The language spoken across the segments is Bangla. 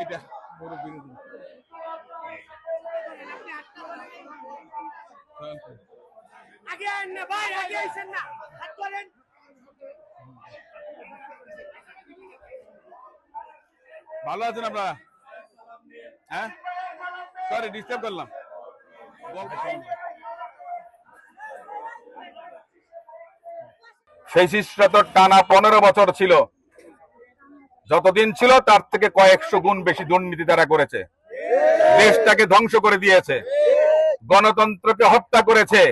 এটা বড় আগে না ভাই আগে আইছেন না। হাত করেন ভালো আছেন আপনারা? হ্যাঁ? সরি ডিস্টার্ব করলাম। সেই শিষ্যত টানা পনেরো বছর ছিল। যতদিন ছিল, তার থেকে কয়েকশো গুণ বেশি দুর্নীতি তারা করেছে। দেশটাকে ধ্বংস করে দিয়েছে। গণতন্ত্রকে হত্যা করেছে।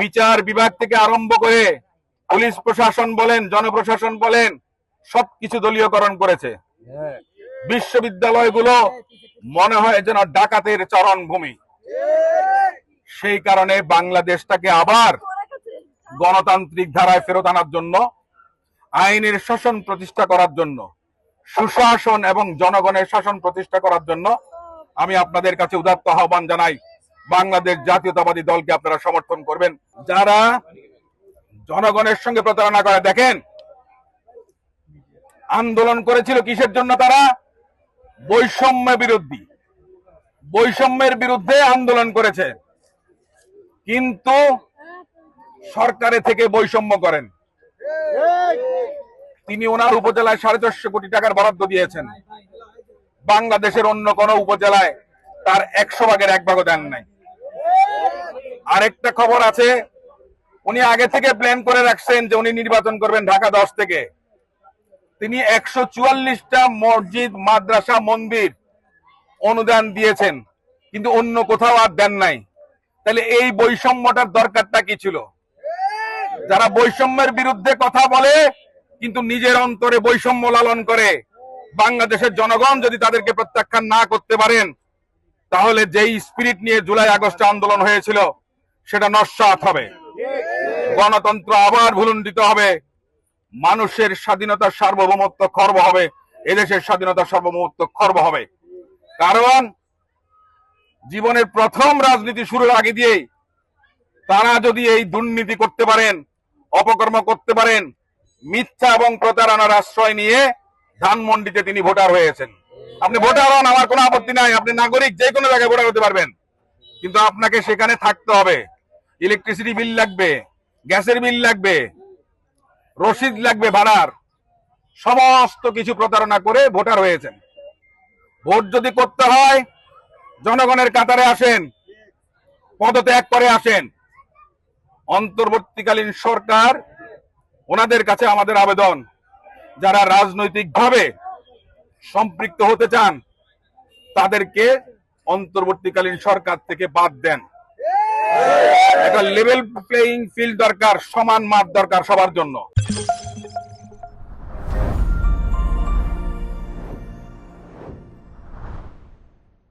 বিচার বিভাগ থেকে আরম্ভ করে পুলিশ প্রশাসন বলেন, জনপ্রশাসন বলেন, সবকিছু দলীয়করণ করেছে। বিশ্ববিদ্যালয়গুলো মনে হয় যেন ডাকাতের চরণ ভূমি সেই কারণে বাংলাদেশটাকে আবার গণতান্ত্রিক ধারায় ফেরত আনার জন্য আইনের শাসন প্রতিষ্ঠা করার জন্য, সুশাসন এবং জনগণের শাসন প্রতিষ্ঠা করার জন্য আমি আপনাদের কাছে উদাত্ত আহ্বান জানাই, বাংলাদেশ জাতীয়তাবাদী দলকে আপনারা সমর্থন করবেন। যারা জনগণের সঙ্গে প্রতারণা করে, দেখেন, আন্দোলন করেছিল কিসের জন্য তারা? বৈষম্য বিরোধী। বৈষম্যের বিরুদ্ধে আন্দোলন করেছে। কিন্তু সরকারে থেকে বৈষম্য করেন। তিনি ওনার উপজেলায় সাড়ে চারশো কোটি টাকার বরাদ্দ দিয়েছেন। বাংলাদেশের অন্য কোন উপজেলায় তার একশো ভাগের এক ভাগও দেন নাই। আরেকটা খবর আছে, উনি আগে থেকে প্ল্যান করে রাখছেন যে উনি নির্বাচন করবেন ঢাকা দশ থেকে। তিনি একশো চুয়াল্লিশটা মসজিদ, মাদ্রাসা, মন্দির অনুদান দিয়েছেন, কিন্তু অন্য কোথাও আর দেন নাই। তাহলে এই বৈষম্যটার দরকারটা কি ছিল? যারা বৈষম্যের বিরুদ্ধে কথা বলে কিন্তু নিজের অন্তরে বৈষম্য লালন করে বাংলাদেশের জনগণ যদি তাদেরকে প্রত্যাখ্যান না করতে পারেন, তাহলে যেই স্পিরিট নিয়ে জুলাই আগস্টে আন্দোলন হয়েছিল, সেটা নস্বাত হবে। গণতন্ত্র আবার ভুলুণ্ঠিত হবে। মানুষের স্বাধীনতার সার্বভৌমত্ব খর্ব হবে। এদেশের স্বাধীনতার সার্বভৌমত্ব খর্ব হবে। কারণ, জীবনের প্রথম রাজনীতি শুরুর আগে দিয়েই তারা যদি এই দুর্নীতি করতে পারেন, অপকর্ম করতে পারেন মিথ্যা এবং প্রতারণার আশ্রয় নিয়ে ধানমন্ডিতে তিনি ভোটার হয়েছেন। আপনি ভোটার হন, আমার কোনো আপত্তি নাই। আপনি নাগরিক, যে কোনো জায়গায় ভোটার হতে পারবেন। কিন্তু আপনাকে সেখানে থাকতে হবে। ইলেকট্রিসিটি বিল লাগবে, গ্যাসের বিল লাগবে, রসিদ লাগবে ভাড়ার। সমস্ত কিছু প্রতারণা করে ভোটার হয়েছেন। ভোট যদি করতে হয়, জনগণের কাতারে আসেন, পদত্যাগ করে আসেন। অন্তর্বর্তীকালীন সরকার ওনাদের কাছে আমাদের আবেদন। যারা রাজনৈতিকভাবে সম্পৃক্ত হতে চান, তাদেরকে অন্তর্বর্তীকালীন সরকার থেকে বাদ দেন। একটা লেভেল প্লেয়িং ফিল্ড দরকার, সমান মাঠ দরকার সবার জন্য।